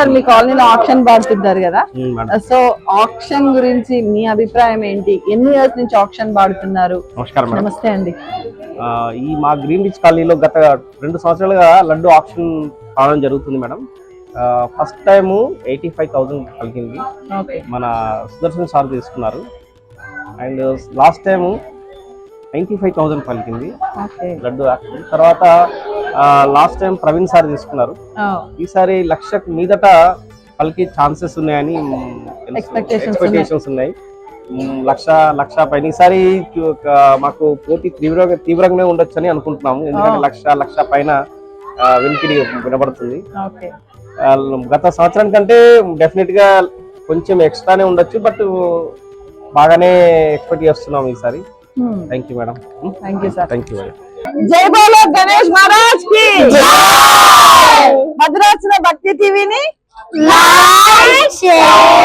Sir మీ కాలనీలో option పాడుతుంటారు కదా. So option గురించి మీ అభిప్రాయం ఏంటి? ఎన్ని ఇయర్స్ నుంచి ఆప్షన్ పాడుతున్నారు నమస్కారం నమస్తే అండి. ఈ మా గ్రీన్ రీచ్ కాలనీలో గత రెండు సంవత్సరాలుగా లడ్డు ఆప్షన్ కావడం జరుగుతుంది madam. First time eighty five thousand కలిగింది. మన సుదర్శన్ సార్ తీసుకున్నారు. And last time ninety five thousand పలికింది లడ్డు తర్వాత లాస్ట్ టైం ప్రవీణ్ సార్ తీసుకున్నారు. ఈసారి లక్షకు మీదట పలికి ఛాన్సెస్ ఉన్నాయని ఎక్స్పెక్టేషన్స్ ఉన్నాయి. లక్ష లక్ష పైన. ఈసారి మాకు పోటీ తీవ్రంగా తీవ్రంగానే ఉండొచ్చని అనుకుంటున్నాము. ఎందుకంటే. లక్ష లక్ష పైన వినికిడి వినబడుతుంది. గత సంవత్సరం కంటే డెఫినెట్గా కొంచెం ఎక్స్ట్రానే ఉండొచ్చు బట్ బాగానే ఎక్స్పెక్ట్ చేస్తున్నాం ఈసారి. Thank you madam thank you sir thank you madam జై బోలో గణేష్ మహారాజ్! భక్తి టీవీని Like, share,